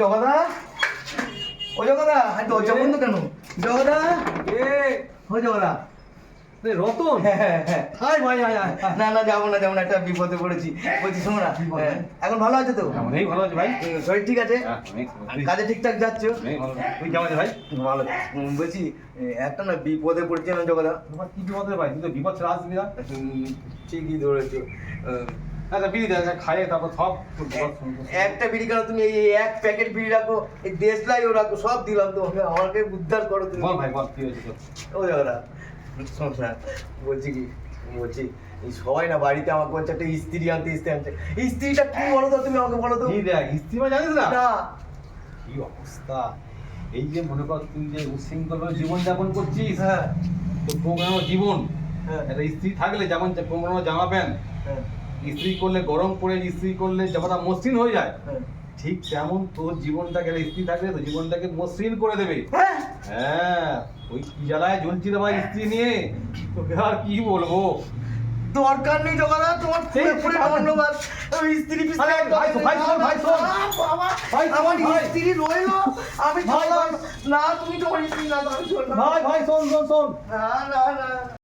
জগদা? ও জগদা আর দরজা বন্ধ কেন? জগদা? এ ও জগদা। রতন? হ্যাঁ হ্যাঁ হ্যাঁ। হাই ভাই হাই না না যাব না যাব না একটা বিপদে পড়েছি। বলছি শোনো না হ্যাঁ, এখন ভালো আছে তো? অনেক ভালো আছে ভাই। শরীর ঠিক আছে? হ্যাঁ, কাজে ঠিকঠাক যাচ্ছ। তুই কেমন আছিস ভাই? ভালো। বলছি একটা না বিপদে পড়ছি না জগদা? তোমার কি বিপদ ভাই? তুই তো বিপদ ছাড়া আসবি না। ঠিকই ধরেছো। আচ্ছা বিড়ি দে আচ্ছা, খাইয়ে তারপর সব একটা বিড়ি কেন তুমি এই এক প্যাকেট বিড়ি রাখো এই দেশলাইও রাখো সব দিলাম তোমাকে আমাকে উদ্ধার করো তুমি। বল ভাই বল কি হয়েছে তোর? ও দাদা শোন বলছি কি বলছি এই সবাই না বাড়িতে আমাকে বলছে একটা স্ত্রী আনতে স্ত্রী এই স্ত্রীটা কি বলো তো তুমি আমাকে বলো তো। দেখ স্ত্রী ভাই জানিস না? না। কি অবস্থা? এই যে মনে কর তুই যে উচ্ছৃঙ্খল জীবন যাপন করছিস হ্যাঁ। তো প্রোগ্রাম জীবন হ্যাঁ। একটা স্ত্রী থাকলে যেমন প্রোগ্রাম জামা প্যান্ট হ্যাঁ, ইস্ত্রি করলে গরম পড়ে ইস্ত্রি করলে জামাটা মসৃণ হয়ে যায় হ্যাঁ। ঠিক তেমন তোর জীবনটাকে স্ত্রী থাকলে তো জীবনটাকে মসৃণ করে দেবে। হ্যাঁ। হ্যাঁ ওই কি জ্বালায় জ্বলছি রে ভাই স্ত্রী নিয়ে? তোকে আর কি বলব? দরকার নেই জগদা তোমার ধন্যবাদ। আমি স্ত্রী একদম ভাই, ভাই, শোন, ভাই, শোন। ভাই, আমার। স্ত্রী রইল। আমি। না তুমি তোমার স্ত্রী না। ভাই ভাই শোন শোন শোন। না না না।